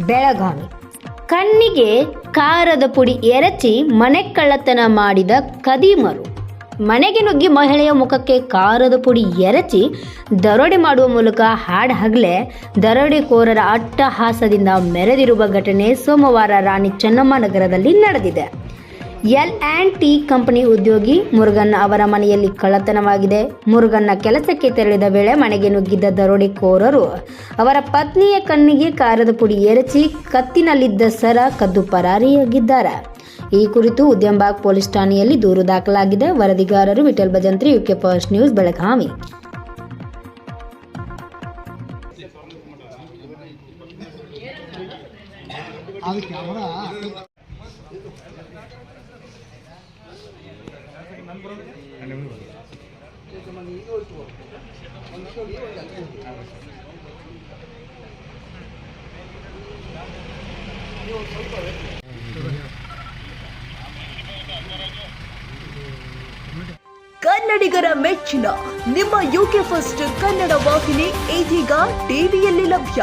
ಬೆಳಗಾವಿ. ಕಣ್ಣಿಗೆ ಖಾರದ ಪುಡಿ ಎರಚಿ ಮನೆ ಕಳ್ಳತನ ಮಾಡಿದ ಕದೀಮರು ಮನೆಗೆ ನುಗ್ಗಿ ಮಹಿಳೆಯ ಮುಖಕ್ಕೆ ಖಾರದ ಪುಡಿ ಎರಚಿ ದರೋಡೆ ಮಾಡುವ ಮೂಲಕ ಹಾಡ್ ಹಗಲೆ, ದರೋಡೆಕೋರರ ಅಟ್ಟಹಾಸದಿಂದ ಮೆರೆದಿರುವ ಘಟನೆ ಸೋಮವಾರ ರಾಣಿ ಚೆನ್ನಮ್ಮ ನಗರದಲ್ಲಿ ನಡೆದಿದೆ. ಎಲ್ ಆ್ಯಂಡ್ ಟಿ ಕಂಪನಿ ಉದ್ಯೋಗಿ ಮುರುಗನ್ ಅವರ ಮನೆಯಲ್ಲಿ ಕಳ್ಳತನವಾಗಿದೆ. ಮುರುಗನ್ನ ಕೆಲಸಕ್ಕೆ ತೆರಳಿದ ವೇಳೆ ಮನೆಗೆ ನುಗ್ಗಿದ್ದ ದರೋಡೆಕೋರರು ಅವರ ಪತ್ನಿಯ ಕಣ್ಣಿಗೆ ಕಾರದ ಪುಡಿ ಎರಚಿ ಕತ್ತಿನಲ್ಲಿದ್ದ ಸರ ಕದ್ದು ಪರಾರಿಯಾಗಿದ್ದಾರೆ. ಈ ಕುರಿತು ಉದ್ಯಂಬಾಗ್ ಪೊಲೀಸ್ ಠಾಣೆಯಲ್ಲಿ ದೂರು ದಾಖಲಾಗಿದೆ. ವರದಿಗಾರರು Vithal Bhajantri, UK first news, Belagavi. ಕನ್ನಡಿಗರ ಮೆಚ್ಚಿನ ನಿಮ್ಮ ಯುಕೆ ಫಸ್ಟ್ ಕನ್ನಡ ವಾಹಿನಿ ಇದೀಗ ಟಿವಿಯಲ್ಲಿ ಲಭ್ಯ.